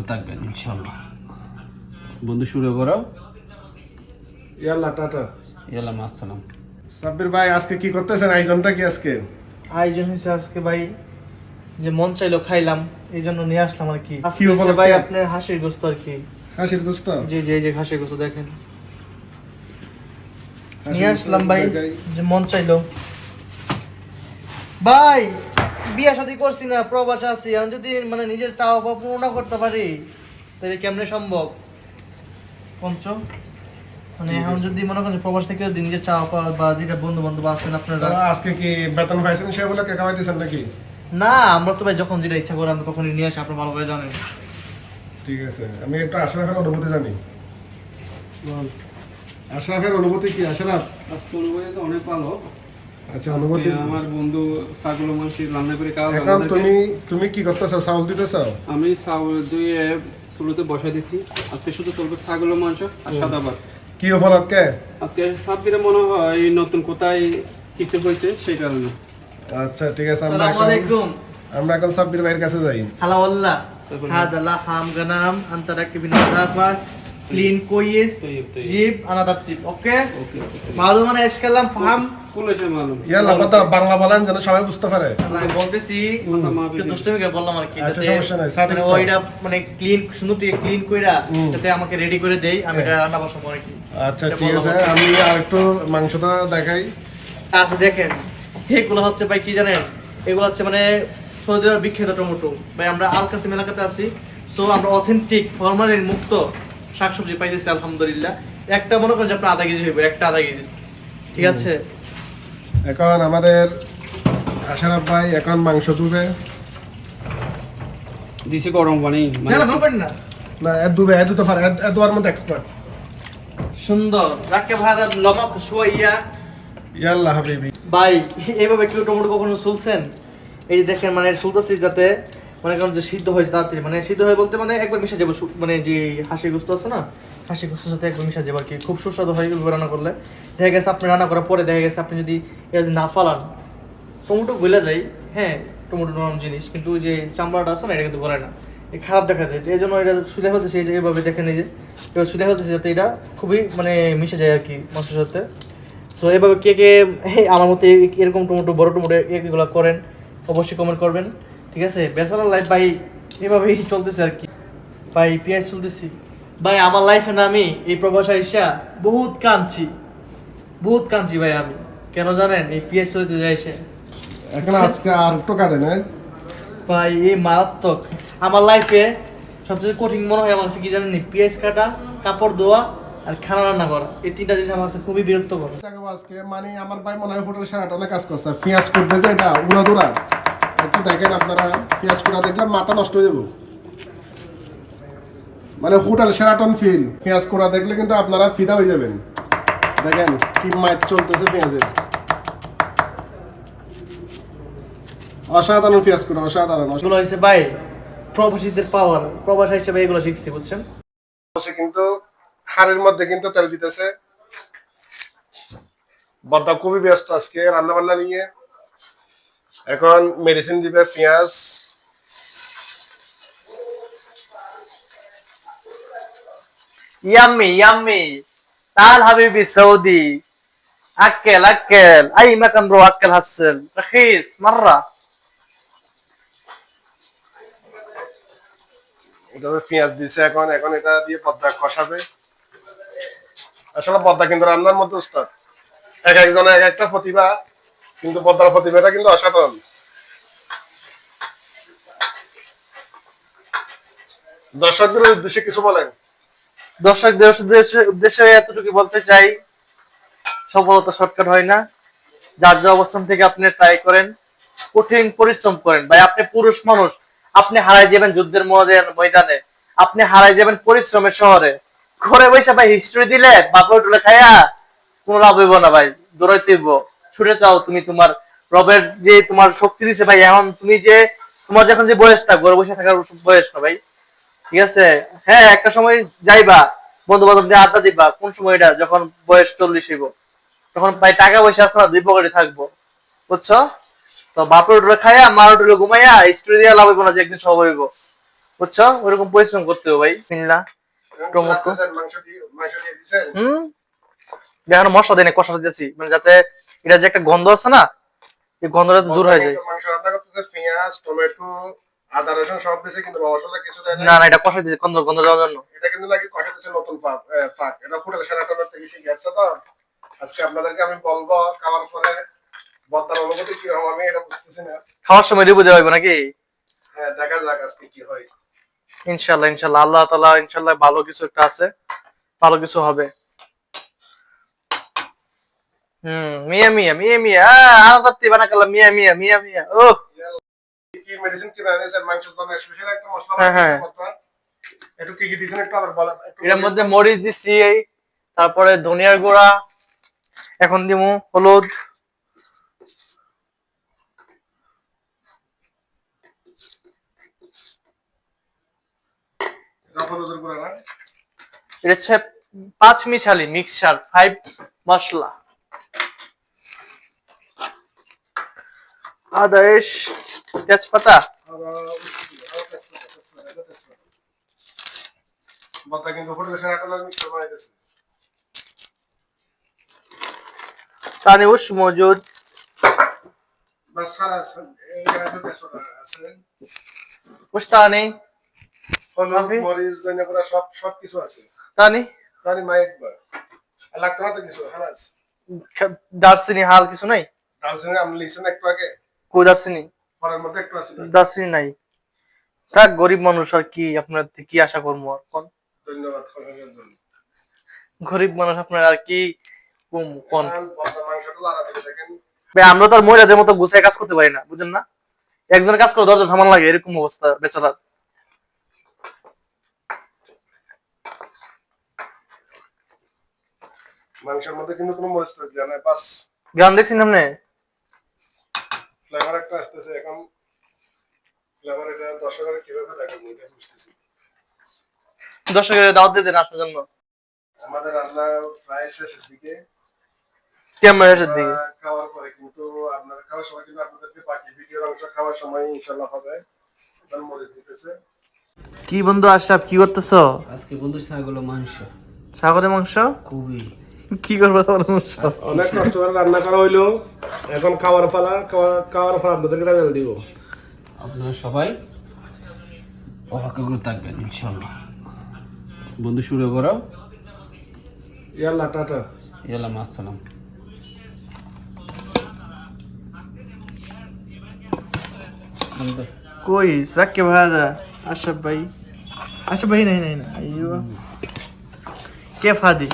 সুখে থাকবেন ইনশাল্লাহ বন্ধু শুরু করো। ইয়াল্লা টাটা। ইয়ালাম আসসালাম। সাব্বির ভাই আজকে কি করতেছেন? আয়োজনটা কি আজকে? আয়োজন হয়েছে আজকে ভাই যে মন চাইলো খাইলাম এই জন্য নিয়ে আসলাম আর কি। ভাই আপনার হাঁসের গোস্ত আর কি। হাসির দোস্ত জি জি এই যে হাঁসের গোস্ত দেখেন। নিয়ে আসলাম ভাই যে মন চাইলো। ভাই বিয়া শাদী করছি না প্রবাস আছি আমি যদি মানে নিজের চাওয়া পাওয়া পূর্ণ করতে পারি তাহলে কেমনে সম্ভব? পঞ্চ মানে এখন যদি মনে করেন প্রবাস থেকে যদি নিজের চাওয়া পাওয়া বা যেটা বন্ধু বান্ধব আছেন আপনারা আজকে কি বেতন পাইছেন সেগুলো কে খাওয়াইতেছেন নাকি? না আমরা তো ভাই যখন যেটা ইচ্ছা করি আমরা তখনই নিয়ে আসি আপনার ভালো করে জানেন। ঠিক আছে আমি একটু আশরাফের অনুভূতি জানি। আশরাফের অনুভূতি কি? আশরাফ? আজকে অনুভূতি তো অনেক ভালো। আচ্ছা আমার বন্ধু রান্না করে খাওয়া এখন তুমি তুমি কি চাউল দিতেছ আমি চাউল দিয়ে চুলোতে দিছি। আজকে শুধু চলবে মাংস আর সাদা ভাত। কি আজকে মনে হয় নতুন কোথায় কিছু হয়েছে সেই কারণে। আচ্ছা ঠিক আছে আমরা আলাইকুম। আমরা এখন সাব্বির ভাইয়ের কাছে যাই। হালাওয়াল্লাহ হাদালা হামগানাম আন্তারাকি আদাফা ركب النظافة كلين كويس طيب، طيب. جيب أنا ترتيب أوكي معلوم أنا إيش كلام فهم কুলে সে মালুম ইয়াল্লা কথা বাংলা বলেন যেন সবাই বুঝতে পারে আমি বলতেছি কথা মা একটু দুষ্টমি করে বললাম আর কি আচ্ছা, যাতে সমস্যা নাই, সাদিক মানে তো। ওইটা মানে ক্লিন সুন্দর থেকে ক্লিন কইরা যাতে আমাকে রেডি করে দেই আমি এটা রান্না বসাবো আর কি আচ্ছা এটা ঠিক বললাম আছে আর কি। আমি আর একটু মাংসটা দেখাই আচ্ছা দেখেন এগুলো হচ্ছে ভাই কি জানেন এগুলো হচ্ছে মানে সৌদি আরবের বিখ্যাত টমেটো ভাই আমরা আল কাসিম এলাকাতে আছি সো আমরা অথেন্টিক ফরমালিন মুক্ত শাকসবজি পাইতেছি আলহামদুলিল্লাহ। একটা মনে করেন যে আপনার আধা কেজি হইব একটা আধা কেজি। ঠিক আছে? এখন আমাদের আশারাফ ভাই এখন মাংস দুবে। দিছে গরম পানি না না ভাবেন না। না এর দুবে এর দুটো পারে এর দুয়ার মধ্যে এক্সপার্ট সুন্দর। রাক্কে ভাজা লমক শুয়াইয়া ইয়াল্লাহ হাবিবি। ভাই এইভাবে কেউ টমেটো কখনো চুলছেন? এই যে দেখেন মানে চুলতেছি যাতে মানে কারণ যে সিদ্ধ হয় তাড়াতাড়ি মানে সিদ্ধ হয় বলতে মানে একবার মিশে যাব মানে যে হাসি গুস্ত আছে না, হাসি গুস্তের সাথে একবার মিশে যাবে আর কি। খুব সুস্বাদু হয় এগুলো রান্না করলে। দেখা গেছে আপনি রান্না করার পরে দেখা গেছে আপনি যদি এটা যদি না ফালান, টমেটো গলে যায় হ্যাঁ টমেটো নরম জিনিস, কিন্তু যে চামড়াটা আছে না, এটা কিন্তু গলে না। খারাপ দেখা যায়। এই জন্য এটা সুলে ফেলতেছে, এই যে এইভাবে দেখেন এই যে, এবার সুলে ফেলতেছে যাতে এটা খুবই মানে মিশে যায় আর কি মাংসের সাথে। সো এভাবে কে কে আমার মতে এরকম টমেটো, বড় টমেটো এগুলো করেন, অবশ্যই কমেন্ট করবেন। ঠিক আছে? বেচারার লাইফ ভাই এভাবেই চলতেছে আর কি। ভাই পিয়াজ চলতেছি। ভাই আমার লাইফে না আমি এই প্রবাসা ইসা বহুত কাঁদছি। বহুত কাঁদছি ভাই আমি। কেন জানেন? এই পিয়াজ চলতে এসে। এখন আজকে আর একটু কাঁদে না ভাই এই মারাত্মক। আমার লাইফে সবচেয়ে কঠিন মনে হয় আমার কাছে কি জানেন? পেঁয়াজ কাটা কাপড় ধোয়া আর খানা রান্না করা। এই তিনটা জিনিস আমার কাছে খুবই বিরক্ত করে আজকে মানে আমার ভাই মনে হয় হোটেল সারাটনে কাজ করছে। আর পেঁয়াজ করবে যে এটা উড়া একটু দেখেন আপনারা পেঁয়াজ কুড়া দেখলে মাথা নষ্ট হয়ে যাব। মানে হোটেল সেরাটন ফিল পেঁয়াজ কুড়া দেখলে কিন্তু আপনারা ফিদা হয়ে যাবেন। দেখেন কি মাইট চলতেছে পেঁয়াজের। অসাধারণ পেঁয়াজ কুড়া অসাধারণ। হয়েছে ভাই প্রবাসীদের পাওয়ার প্রবাসী হিসেবে এগুলো শিখছি বুঝছেন? কিন্তু হাড়ের মধ্যে কিন্তু তেল দিতেছে। বদ্দা খুবই ব্যস্ত আজকে রান্না বান্না নিয়ে। এখন মেডিসিন দিবে পেঁয়াজ। ইয়াম্মি ইয়াম্মি তাল হাবিবি সৌদি। আক্কেল আক্কেল। আই মাকাম রো আক্কেল হাসেল মাররা। পেঁয়াজ দিছে এখন। এখন এটা দিয়ে পদ্মা কষাবে। আসলে পদ্মা কিন্তু রান্নার মতো উস্তাদ এক একজনে এক একটা প্রতিভা। কিন্তু পদ্মার প্রতিভাটা কিন্তু অসাধারণ। দর্শকদের উদ্দেশ্যে কিছু বলেন। দর্শকদের উদ্দেশ্যে এতটুকু বলতে চাই, সফলতা শর্টকাট হয় না। যার যে অবস্থান থেকে আপনি ট্রাই করেন, কঠিন পরিশ্রম করেন। ভাই, আপনি পুরুষ মানুষ, আপনি হারাই যাবেন যুদ্ধের ময়দান- আপনি হারাই যাবেন পরিশ্রমের শহরে। ঘরে বসে ভাই হিস্ট্রি দিলে, বাপর টুলে খাইয়া কোনো লাভ হইব না ভাই, দৌড়াইতে হইব। ছুটে চাও তুমি তোমার রবের যে তোমার শক্তি দিছে ভাই এখন তুমি যে তোমার যখন যে বয়সটা ঘরে বসে থাকার বয়স না ভাই ঠিক আছে? হ্যাঁ একটা সময় যাইবা বন্ধু বান্ধব দিয়ে আড্ডা দিবা কোন সময় এটা? যখন বয়স চল্লিশ হইব। তখন ভাই টাকা পয়সা আছে না দুই পকেটে থাকব বুঝছ? তো বাপের উঠলে খাইয়া মার উঠলে ঘুমাইয়া স্টোরি দিয়ে লাভ হইব না যে একদিন সব হইব বুঝছ? ওরকম পরিশ্রম করতে হবে ভাই মিল্লা টমেটো। হুম? এখন মশলা দেয় কষা দিয়েছি মানে যাতে এটা যে একটা গন্ধ আছে না এই গন্ধটা দূর হয়ে যায়। পেঁয়াজ টমেটো আদা রসুন সব দিছে কিন্তু মশলা কিছু দেয় না। না না এটা কষা দিয়েছি গন্ধ গন্ধ যাওয়ার জন্য। এটা কিন্তু নাকি কষা দিচ্ছে নতুন ফাঁক ফাঁক। এটা ফুটেল সেরাটনের থেকে শিখে গেছে তো। আজকে আপনাদেরকে আমি বলব খাওয়ার পরে বদ্দার অনুভূতি কি হবে আমি এটা বুঝতেছি না। খাওয়ার সময় রিবু দেওয়া হবে নাকি? হ্যাঁ দেখা যাক আজকে কি হয়। ইনশাল্লাহ ইনশাল্লাহ আল্লাহ ইনশাল্লাহ ভালো কিছু একটা আছে ভালো কিছু হবে। হুম মিয়া মিয়া মিয়া মিয়া। বানা কালা মিয়া মিয়া মিয়া মিয়া। ও। কি মেডিসিন কি বানিয়েছেন মাংসের জন্য স্পেশাল একটা মশলা হ্যাঁ, হ্যাঁ। একটু কি কি দিয়েছেন একটু আবার একটু এটার মধ্যে মরিচ দিছি তারপরে ধনিয়ার গুঁড়া এখন দিমু হলুদ। এটা হচ্ছে পাঁচ মিশালি মিক্সচার ফাইভ মশলা। আদা এস তেজপাতা তানিউস মজুদ? মরিচ গুঁড়া সব সব কিছু আছে। তানি? জানি মা একবার। আর লাগতো না তো কিছু দারচিনি হাল কিছু নাই? ডালসিনে আমি লিখছেন একটু আগে। নাই। থাক গরিব মানুষ আর কি আপনার কি আশা করব আর কোন? ধন্যবাদ গরিব মানুষ আপনার আর কি কম কোন? ভাই আমরা তো আর মহিলাদের মতো গুছায় কাজ করতে পারি না বুঝেন না? একজনের কাজ করে দরজা থামান লাগে এরকম অবস্থা বেচারা মাংসের মধ্যে কিন্তু কোনো মরিচ টরিচ দেওয়া নাই বাস। গান দেখছেন আপনি? ফ্লেভার একটা আসতেছে এখন ফ্লেভার এটা দর্শকের কীভাবে দেখেন এটা বুঝতেছি দর্শকের দাওয়াত দিয়ে দেন আপনার জন্য। আমাদের রান্না প্রায় শেষের দিকে। ক্যামেরার দিকে। খাওয়ার পরে কিন্তু আপনারা খাওয়ার সময় কিন্তু আপনাদেরকে বাকি ভিডিওর অংশ খাওয়ার সময় ইনশাল্লাহ হবে। এখন মরিচ দিতেছে। কি বন্ধু আশরাফ কি করতেছ? আজকে বন্ধু ছাগলের মাংস। ছাগলের মাংস? খুবই। কি করব অনেক কষ্ট করে রান্না করা হইল। এখন খাওয়ার ফালা খাওয়ার পালা আপনাদেরকে রেজাল্ট দিব। আপনারা সবাই অপেক্ষা করে থাকবেন ইনশাল্লাহ বন্ধু শুরু করো। ইয়াল্লা টাটা। ইয়াল্লা আসসালাম। কই রাখকে ভাজা আশাফ ভাই। আশাফ ভাই নাই নাই না কে ফাদি?